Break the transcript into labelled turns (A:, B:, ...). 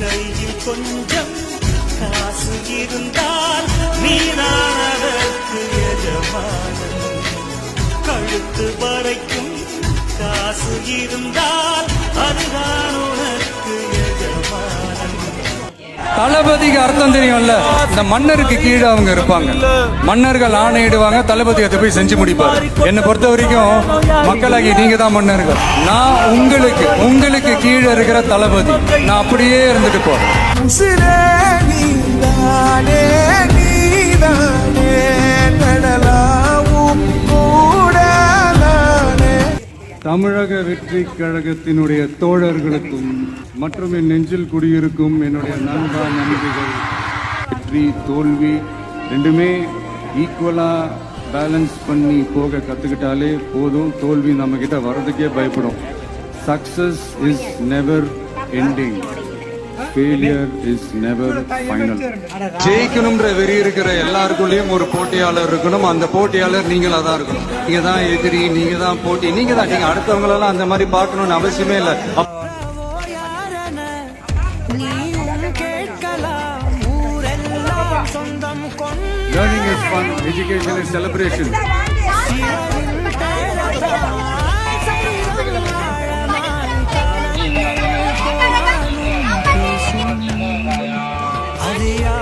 A: கையில் கொஞ்சம் காசு இருந்தால் நீதானதற்கு எஜமானன். கழுத்து வரைக்கும் காசு இருந்தால் அதுதான்
B: தளபதிக்கு அர்த்தம் தெரியும்ல. இந்த மன்னருக்கு கீழே அவங்க இருப்பாங்க. மன்னர்கள் ஆணையிடுவாங்க தளபதி அதை போய் செஞ்சு முடிப்பார். என்னை பொறுத்த வரைக்கும் மக்களாகி நீங்க தான் மன்னர்கள். நான் உங்களுக்கு உங்களுக்கு கீழே இருக்கிற தளபதி. நான் அப்படியே இருந்துட்டு போறேன். தமிழக வெற்றி கழகத்தினுடைய தோழர்களுக்கும் மற்றும் என் நெஞ்சில் குடியிருக்கும் என்னுடைய நண்பா நண்பிகள் வெற்றி தோல்வி ரெண்டுமே ஈக்குவலா பேலன்ஸ் பண்ணி போக கத்துக்கிட்டாலே போதும். தோல்வி நம்ம கிட்ட வர்றதுக்கே பயப்படும். Success is never ending failure is never final ஜெயிக்கணும்ன்ற வெறி இருக்கிற எல்லாருக்குள்ளேயும் ஒரு போட்டியாளர் இருக்கணும். அந்த போட்டியாளர் நீங்களா தான் இருக்கணும். நீங்க தான் எதிரி நீங்க தான் போட்டி நீங்க தான் நீங்க அடுத்தவங்களெல்லாம் அந்த மாதிரி பார்க்கணும்னு அவசியமே இல்லை. Learning is fun, education is celebration.
A: the